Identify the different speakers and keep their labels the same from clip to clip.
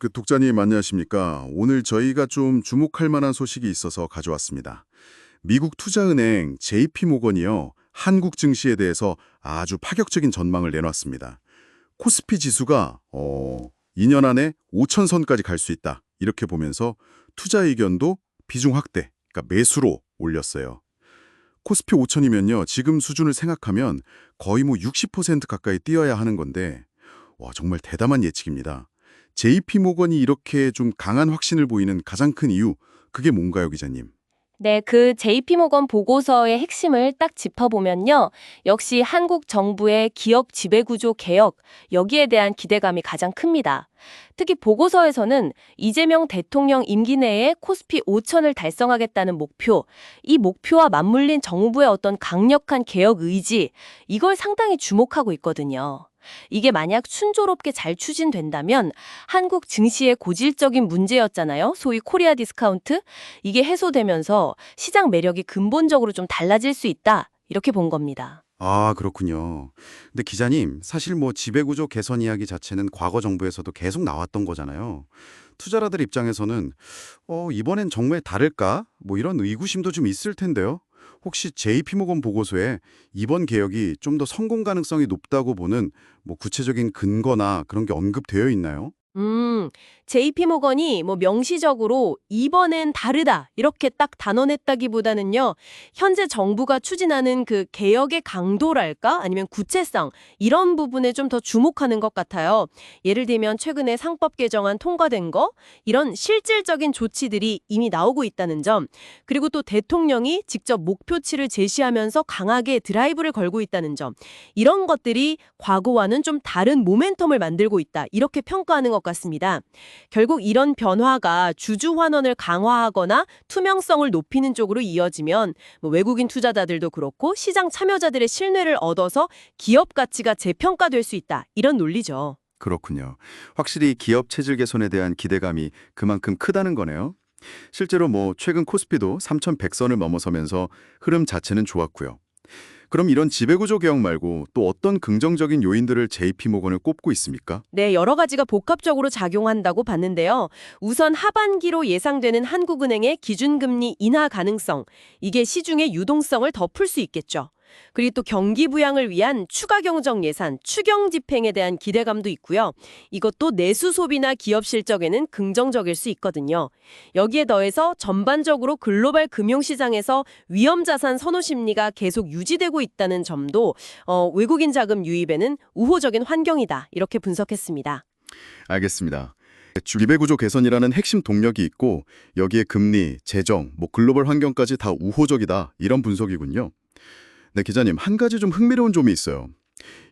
Speaker 1: 그 독자님 안녕하십니까? 오늘 저희가 좀 주목할 만한 소식이 있어서 가져왔습니다. 미국 투자은행 JP모건이요. 한국 증시에 대해서 아주 파격적인 전망을 내놨습니다. 코스피 지수가 어, 2년 안에 5천 선까지 갈 수 있다. 이렇게 보면서 투자 의견도 비중 확대, 그러니까 매수로 올렸어요. 코스피 5천이면요. 지금 수준을 생각하면 거의 뭐 60% 가까이 뛰어야 하는 건데 와, 정말 대담한 예측입니다. JP모건이 이렇게 좀 강한 확신을 보이는 가장 큰 이유, 그게 뭔가요, 기자님?
Speaker 2: 네, 그 JP모건 보고서의 핵심을 딱 짚어보면요. 역시 한국 정부의 기업 지배구조 개혁, 여기에 대한 기대감이 가장 큽니다. 특히 보고서에서는 이재명 대통령 임기 내에 코스피 5천을 달성하겠다는 목표, 이 목표와 맞물린 정부의 어떤 강력한 개혁 의지, 이걸 상당히 주목하고 있거든요. 이게 만약 순조롭게 잘 추진된다면 한국 증시의 고질적인 문제였잖아요. 소위 코리아 디스카운트. 이게 해소되면서 시장 매력이 근본적으로 좀 달라질 수 있다. 이렇게 본 겁니다.
Speaker 3: 아, 그렇군요. 근데 기자님, 사실 뭐 지배구조 개선 이야기 자체는 과거 정부에서도 계속 나왔던 거잖아요. 투자자들 입장에서는 어, 이번엔 정말 다를까? 뭐 이런 의구심도 좀 있을 텐데요. 혹시 JP모건 보고서에 이번 개혁이 좀 더 성공 가능성이 높다고 보는 뭐 구체적인 근거나 그런 게 언급되어 있나요?
Speaker 2: 음, JP모건이 뭐 명시적으로 이번엔 다르다 이렇게 딱 단언했다기보다는요. 현재 정부가 추진하는 그 개혁의 강도랄까 아니면 구체성 이런 부분에 좀 더 주목하는 것 같아요. 예를 들면 최근에 상법 개정안 통과된 거 이런 실질적인 조치들이 이미 나오고 있다는 점 그리고 또 대통령이 직접 목표치를 제시하면서 강하게 드라이브를 걸고 있다는 점 이런 것들이 과거와는 좀 다른 모멘텀을 만들고 있다 이렇게 평가하는 것 같습니다. 결국 이런 변화가 주주 환원을 강화하거나 투명성을 높이는 쪽으로 이어지면 뭐 외국인 투자자들도 그렇고 시장 참여자들의 신뢰를 얻어서 기업 가치가 재평가될 수 있다 이런 논리죠.
Speaker 3: 그렇군요. 확실히 기업 체질 개선에 대한 기대감이 그만큼 크다는 거네요. 실제로 뭐 최근 코스피도 3,100선을 넘어서면서 흐름 자체는 좋았고요. 그럼 이런 지배구조 개혁 말고 또 어떤 긍정적인 요인들을 JP모건을 꼽고 있습니까?
Speaker 2: 네, 여러 가지가 복합적으로 작용한다고 봤는데요. 우선 하반기로 예상되는 한국은행의 기준금리 인하 가능성, 이게 시중의 유동성을 더 풀 수 있겠죠. 그리고 또 경기 부양을 위한 추가 경정 예산, 추경 집행에 대한 기대감도 있고요. 이것도 내수 소비나 기업 실적에는 긍정적일 수 있거든요. 여기에 더해서 전반적으로 글로벌 금융시장에서 위험 자산 선호 심리가 계속 유지되고 있다는 점도 어, 외국인 자금 유입에는 우호적인 환경이다. 이렇게 분석했습니다.
Speaker 3: 알겠습니다. 지배구조 개선이라는 핵심 동력이 있고 여기에 금리, 재정, 뭐 글로벌 환경까지 다 우호적이다 이런 분석이군요. 네, 기자님 한 가지 좀 흥미로운 점이 있어요.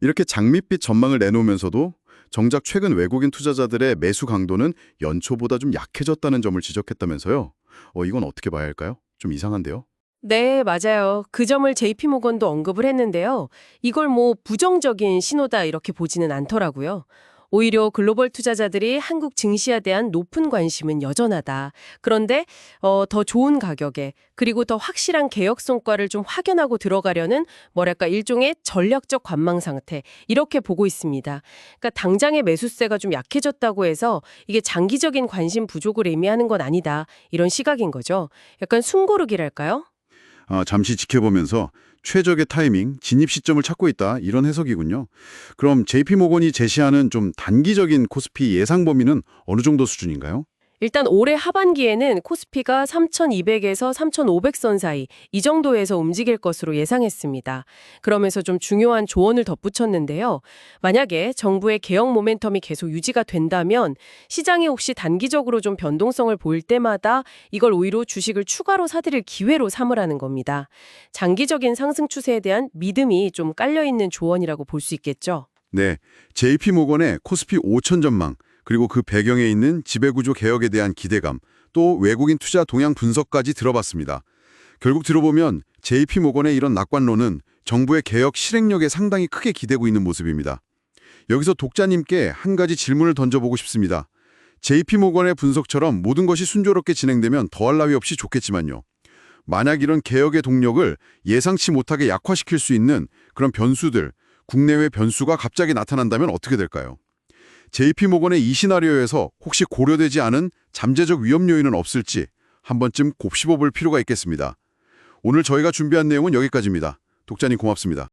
Speaker 3: 이렇게 장밋빛 전망을 내놓으면서도 정작 최근 외국인 투자자들의 매수 강도는 연초보다 좀 약해졌다는 점을 지적했다면서요. 어, 이건 어떻게 봐야 할까요? 좀 이상한데요.
Speaker 2: 네, 맞아요. 그 점을 JP모건도 언급을 했는데요. 이걸 뭐 부정적인 신호다 이렇게 보지는 않더라고요. 오히려 글로벌 투자자들이 한국 증시에 대한 높은 관심은 여전하다. 그런데 어, 더 좋은 가격에 그리고 더 확실한 개혁 성과를 좀 확연하고 들어가려는 뭐랄까 일종의 전략적 관망 상태 이렇게 보고 있습니다. 그러니까 당장의 매수세가 좀 약해졌다고 해서 이게 장기적인 관심 부족을 의미하는 건 아니다. 이런 시각인 거죠. 약간 숨고르기랄까요?
Speaker 3: 아, 잠시 지켜보면서 최적의 타이밍, 진입 시점을 찾고 있다 이런 해석이군요. 그럼 JP모건이 제시하는 좀 단기적인 코스피 예상 범위는 어느 정도 수준인가요?
Speaker 2: 일단 올해 하반기에는 코스피가 3,200에서 3,500선 사이 이 정도에서 움직일 것으로 예상했습니다. 그러면서 좀 중요한 조언을 덧붙였는데요. 만약에 정부의 개혁 모멘텀이 계속 유지가 된다면 시장이 혹시 단기적으로 좀 변동성을 보일 때마다 이걸 오히려 주식을 추가로 사들일 기회로 삼으라는 겁니다. 장기적인 상승 추세에 대한 믿음이 좀 깔려있는 조언이라고 볼 수 있겠죠.
Speaker 1: 네, JP모건의 코스피 5천 전망, 그리고 그 배경에 있는 지배구조 개혁에 대한 기대감, 또 외국인 투자 동향 분석까지 들어봤습니다. 결국 들어보면 JP모건의 이런 낙관론은 정부의 개혁 실행력에 상당히 크게 기대고 있는 모습입니다. 여기서 독자님께 한 가지 질문을 던져보고 싶습니다. JP모건의 분석처럼 모든 것이 순조롭게 진행되면 더할 나위 없이 좋겠지만요. 만약 이런 개혁의 동력을 예상치 못하게 약화시킬 수 있는 그런 변수들, 국내외 변수가 갑자기 나타난다면 어떻게 될까요? JP모건의 이 시나리오에서 혹시 고려되지 않은 잠재적 위험 요인은 없을지 한 번쯤 곱씹어 볼 필요가 있겠습니다. 오늘 저희가 준비한 내용은 여기까지입니다. 독자님 고맙습니다.